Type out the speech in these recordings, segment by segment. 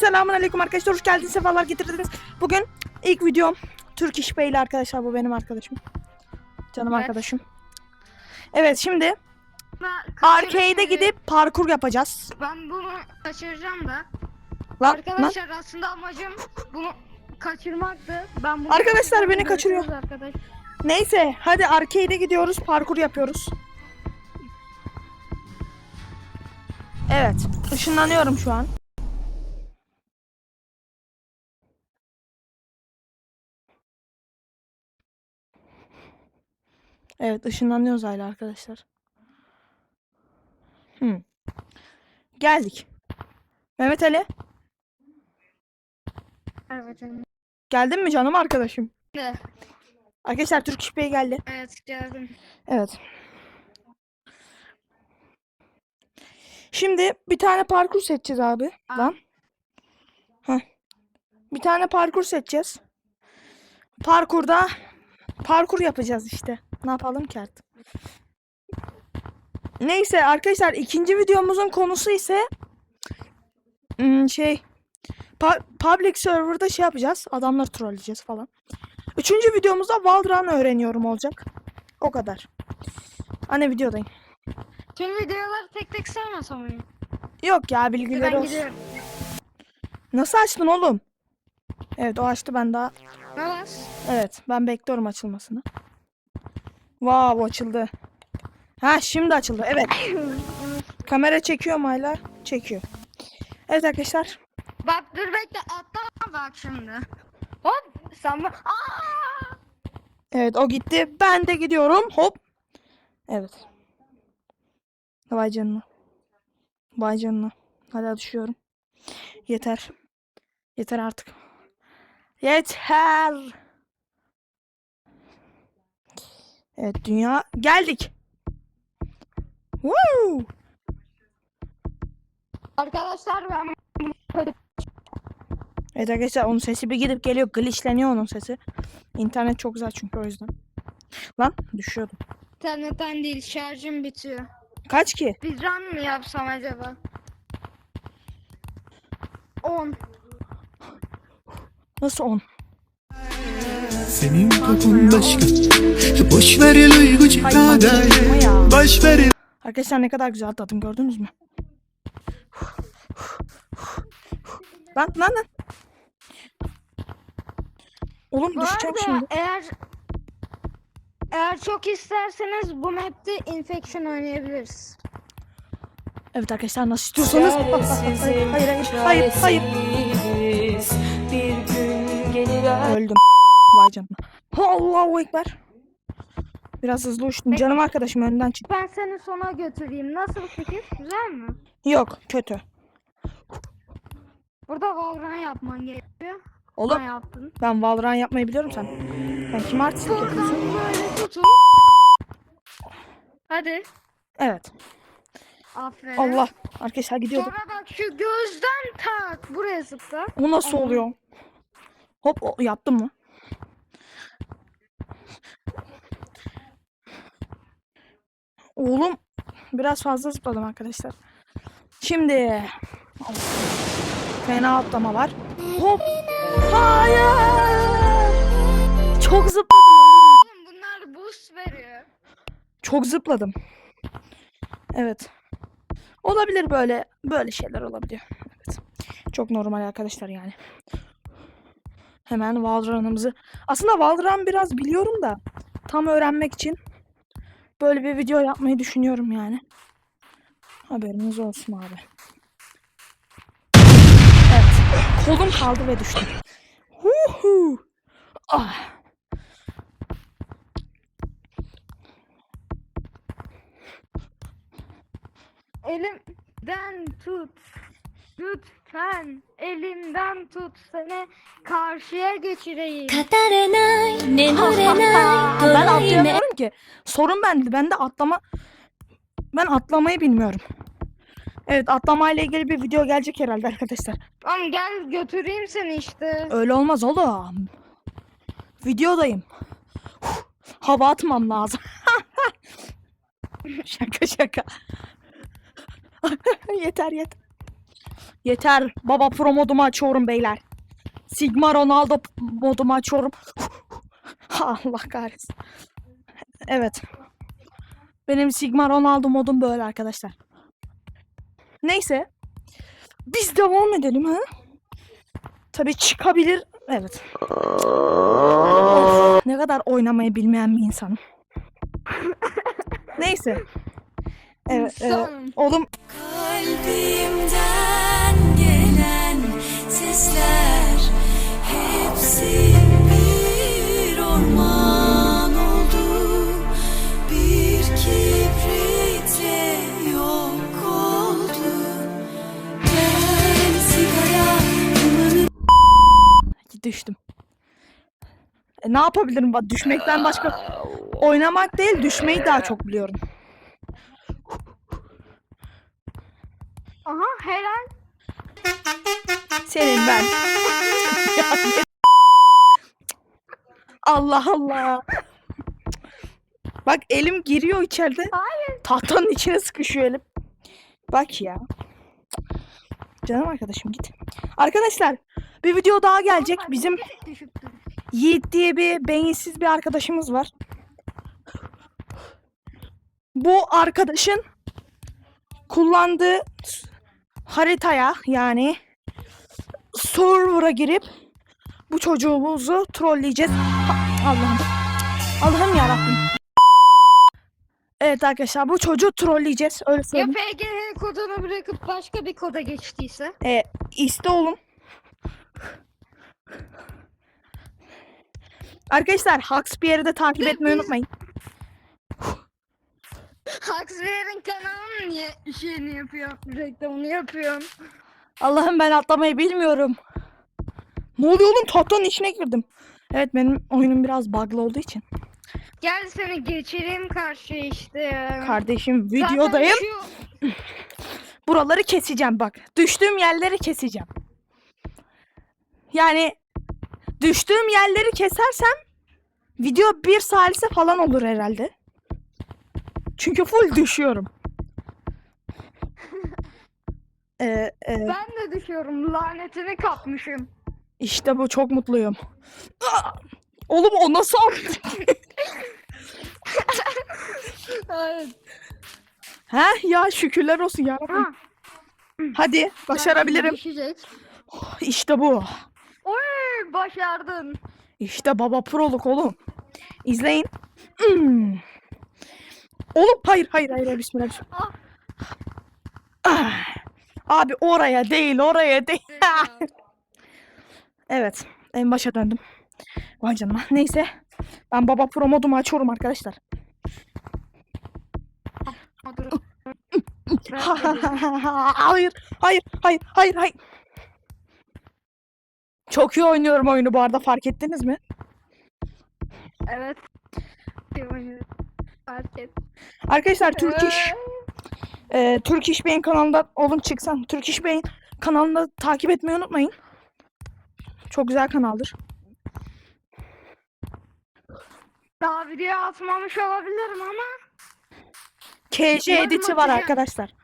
selamun aleyküm arkadaşlar. Hoş geldiniz. Sefalar getirdiniz. Bugün ilk videom Türk İş Bey'le arkadaşlar. Bu benim arkadaşım. Canım Evet. arkadaşım. Evet şimdi arcade'e gidip parkur yapacağız. Ben bunu kaçıracağım da. Lan, lan. Arkadaşlar aslında amacım bunu kaçırmaktı. Ben bunu Arkadaşlar, beni kaçırıyor. Arkadaş. Neyse hadi arcade'e gidiyoruz. Parkur yapıyoruz. Evet. ışınlanıyorum şu an. Evet ışınlanıyoruz hala arkadaşlar. Hmm. Geldik. Mehmet Ali. Evet canım. Geldin mi canım arkadaşım? De, Arkadaşlar Türk İş Bey geldi. Evet geldim. Evet. Şimdi bir tane parkur seçeceğiz abi. Aa. Lan. Heh. Bir tane parkur seçeceğiz. Parkurda parkur yapacağız işte. Ne yapalım ki artık. Neyse arkadaşlar ikinci videomuzun konusu ise hmm, şey public server'da şey yapacağız. Adamları trolleyeceğiz falan. Üçüncü videomuzda Valorant öğreniyorum olacak. O kadar. Anne videodayım. Tüm videoları tek tek saymasam mıyım? Yok ya bilgileri Ben olsun. gidiyorum. Nasıl açtın oğlum? Evet o açtı ben daha. Evet. Evet ben bekliyorum açılmasını. Wow açıldı. Ha şimdi açıldı. Evet. Kamera çekiyor mu hala? Çekiyor. Evet arkadaşlar. Bak dur bekle atlama bak şimdi. Hop sen bak. Evet o gitti. Ben de gidiyorum. Hop. Evet. Vay canına. Vay canına. Hala düşüyorum. Yeter. Yeter artık. Yeter. Evet dünya geldik. Woo! Arkadaşlar ben Evet arkadaşlar onun sesi bir gidip geliyor. Glitchleniyor onun sesi. İnternet çok güzel çünkü o yüzden. Lan düşüyordum. internetten değil şarjım bitiyor. Kaç ki? Bir run mı yapsam acaba? 10. Nasıl 10? Senin kokun başka Boş ver yapma ya. Boş ver Arkadaşlar ne kadar güzel atladım gördünüz mü? Lan lan lan. Oğlum Bu düşeceğim arada şimdi. eğer eğer çok isterseniz bu map'te infection oynayabiliriz. Evet arkadaşlar nasıl istiyorsanız. hayır hayır hayır hayır. hayır. Bir gün gelir Öldüm. Vay canına. Allahu Ekber. Biraz hızlı uçtum. Canım arkadaşım önden çık. Ben seni sona götüreyim. Nasıl fikir? Güzel mi? Yok kötü. Burada Valorant yapman gerekiyor. Oğlum Ne yaptın? ben Valorant yapmayı biliyorum sen. Sen kim Buradan yapıyorsun? böyle tutun. Hadi. Evet. Aferin. Allah. Arkadaşlar gidiyordum. Sonra bak şu gözden tak. Buraya zıpla. O nasıl oluyor? Hop o, yaptım mı? Oğlum biraz fazla zıpladım arkadaşlar. Şimdi fena atlama var. Hop. Hayır. Çok zıpladım. Oğlum bunlar boost veriyor. Çok zıpladım. Evet. Olabilir böyle böyle şeyler olabiliyor. Evet. Çok normal arkadaşlar yani. Hemen Valorant'ımızı aslında Valorant biraz biliyorum da tam öğrenmek için böyle bir video yapmayı düşünüyorum yani. Haberiniz olsun abi. Evet. Kolum kaldı ve düştüm. Huhu. Ah. Elimden tut lütfen elimden tut seni karşıya geçireyim. Katarenay, nenurenay, ben atlayamıyorum ki. Sorun bende. Ben de atlama ben atlamayı bilmiyorum. Evet atlamayla ilgili bir video gelecek herhalde arkadaşlar. Tamam gel götüreyim seni işte. Öyle olmaz oğlum. Videodayım. Hava atmam lazım. şaka şaka. yeter yeter. Yeter. Baba pro modumu açıyorum beyler. Sigma Ronaldo modumu açıyorum. Allah kahretsin. Evet. Benim Sigma Ronaldo modum böyle arkadaşlar. Neyse. Biz devam edelim ha. Tabii çıkabilir. Evet. Of, ne kadar oynamayı bilmeyen bir insanım. Neyse. Evet, evet. Oğlum Kalbimden ne yapabilirim? Düşmekten başka oynamak değil, düşmeyi daha çok biliyorum. Aha helal. Senin ben. Allah Allah. Bak elim giriyor içeride. Hayır. Tahtanın içine sıkışıyor elim. Bak ya. Canım arkadaşım git. Arkadaşlar bir video daha gelecek. Bizim Düşüktü. Yiğit diye bir beyinsiz bir arkadaşımız var. Bu arkadaşın kullandığı haritaya yani server'a girip bu çocuğumuzu trolleyeceğiz. Allah'ım. Allah'ım yarabbim. Evet arkadaşlar bu çocuğu trolleyeceğiz. Öyle Ya söyleyeyim. PGH kodunu bırakıp başka bir koda geçtiyse? E, iste oğlum. Arkadaşlar Hux bir yere de takip etmeyi unutmayın. Haksver'in kanalının niye şeyini yapıyor? Reklamını yapıyorsun. Allah'ım ben atlamayı bilmiyorum. Ne oluyor oğlum? Tahtanın içine girdim. Evet benim oyunum biraz bug'lı olduğu için. Gel seni geçireyim karşıya işte. Kardeşim Zaten videodayım. şu- Buraları keseceğim bak. Düştüğüm yerleri keseceğim. Yani düştüğüm yerleri kesersem video bir salise falan olur herhalde. Çünkü full düşüyorum. Ee, e, Ben de düşüyorum. Lanetini kapmışım. işte bu çok mutluyum. Aa! Oğlum o nasıl attı? Evet. Ha ya şükürler olsun ya. Ha, Hadi başarabilirim. Düşecek. İşte bu. Oy başardın. İşte baba proluk oğlum. İzleyin. Hmm. Oğlum hayır hayır hayır bismillah. Ah. Ah. Abi oraya değil oraya değil. evet en başa döndüm. Vay canına. Neyse. Ben baba pro modumu açıyorum arkadaşlar. Hayır hayır hayır hayır hayır. Çok iyi oynuyorum oyunu bu arada fark ettiniz mi? evet. Fark et. Arkadaşlar Türk İş Ee, Türk İş Bey'in kanalında olun çıksan. Türk İş Bey'in kanalını takip etmeyi unutmayın. Çok güzel kanaldır. Daha video atmamış olabilirim ama. KJ Umarım editi var arkadaşlar.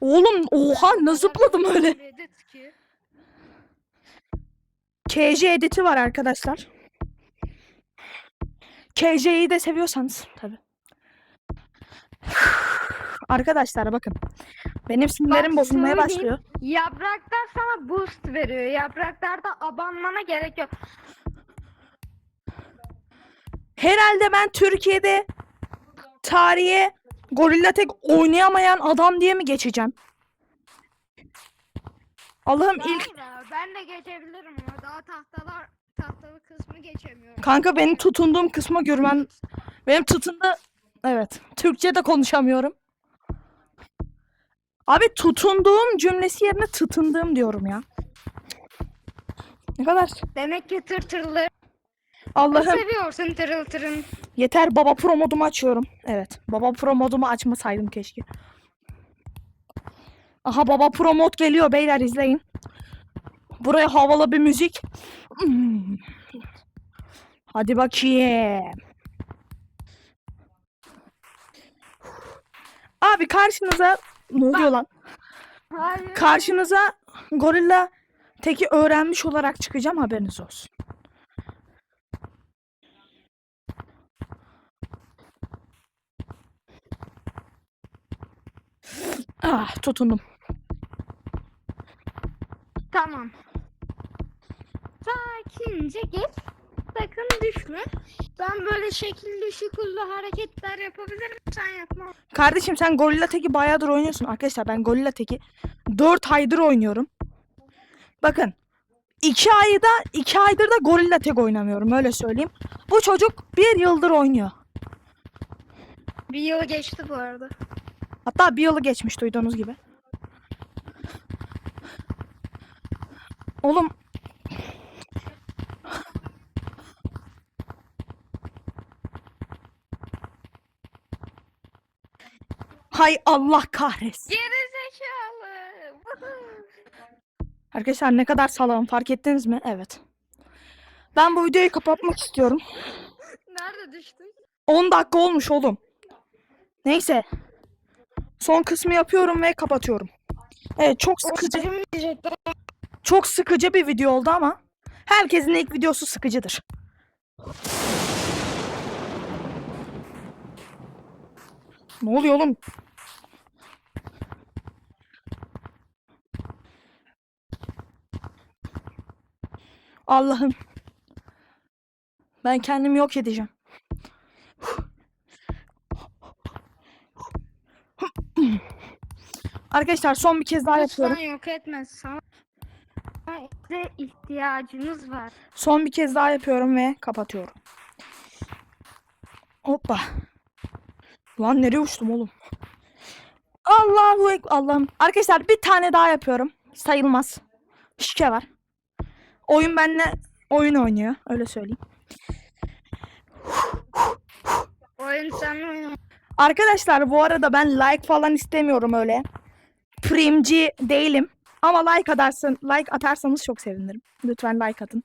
Oğlum oha ne zıpladım öyle. Edit ki. KJ editi var arkadaşlar. KJ'yi de seviyorsanız tabi. Arkadaşlar bakın. Benim sinirlerim Bak, bozulmaya başlıyor. Yapraklar sana boost veriyor. Yapraklarda abanmana gerek yok. Herhalde ben Türkiye'de tarihe Gorilla Tek oynayamayan adam diye mi geçeceğim? Allah'ım ilk Daha ben de geçebilirim ama daha tahtalar tahtalı kısmı geçemiyorum. kanka benim tutunduğum kısma görmen benim tutundu evet Türkçe de konuşamıyorum. Abi tutunduğum cümlesi yerine tıtındığım diyorum ya. Ne kadar Demek ki tır tırlı Allah'ım seviyorsun tırıl tırın. yeter baba pro modumu açıyorum. Evet baba pro modumu açmasaydım keşke. Aha baba pro mod geliyor beyler izleyin. Buraya havalı bir müzik. Hadi bakayım. Abi karşınıza Ne oluyor lan? Hayır. Karşınıza gorilla teki öğrenmiş olarak çıkacağım haberiniz olsun. Ah tutundum. Tamam. Geç. Sakın düşme. Ben böyle şekilli şukullu hareketler yapabilirim. Sen yapma. Kardeşim sen Gorilla Teki bayağıdır oynuyorsun. Arkadaşlar ben Gorilla Teki 4 aydır oynuyorum. Bakın 2 ayda 2 aydır da Gorilla Tek oynamıyorum öyle söyleyeyim. Bu çocuk bir yıldır oynuyor. Bir yıl geçti bu arada. Hatta bir yılı geçmiş duyduğunuz gibi. Oğlum. Hay Allah kahretsin. Geri zekalı. Arkadaşlar ne kadar salağım fark ettiniz mi? Evet. Ben bu videoyu kapatmak istiyorum. Nerede düştün? 10 dakika olmuş oğlum. Neyse. Son kısmı yapıyorum ve kapatıyorum. Evet çok sıkıcı. Çok sıkıcı bir video oldu ama herkesin ilk videosu sıkıcıdır. Ne oluyor oğlum? Allah'ım. Ben kendimi yok edeceğim. Arkadaşlar son bir kez daha yapıyorum. Lütfen yok etme. Sana de ihtiyacımız var. Son bir kez daha yapıyorum ve kapatıyorum. Hoppa. Lan nereye uçtum oğlum? Allahu ek Allah'ım. Arkadaşlar bir tane daha yapıyorum. Sayılmaz. Şike var. Oyun benimle oyun oynuyor. Öyle söyleyeyim. Oyun seninle oynama. Arkadaşlar bu arada ben like falan istemiyorum öyle. Primci değilim. Ama like atarsın, like atarsanız çok sevinirim. Lütfen like atın.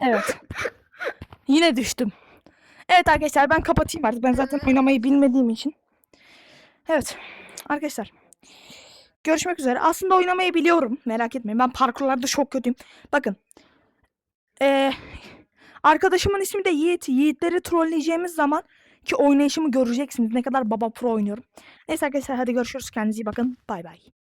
Evet. Yine düştüm. Evet arkadaşlar ben kapatayım artık. Ben zaten oynamayı bilmediğim için. Evet. Arkadaşlar. Görüşmek üzere. Aslında oynamayı biliyorum. Merak etmeyin. Ben parkurlarda çok kötüyüm. Bakın. Ee, arkadaşımın ismi de Yiğit. Yiğitleri trolleyeceğimiz zaman ki oynayışımı göreceksiniz. Ne kadar baba pro oynuyorum. Neyse arkadaşlar hadi görüşürüz. Kendinize iyi bakın. Bay bay.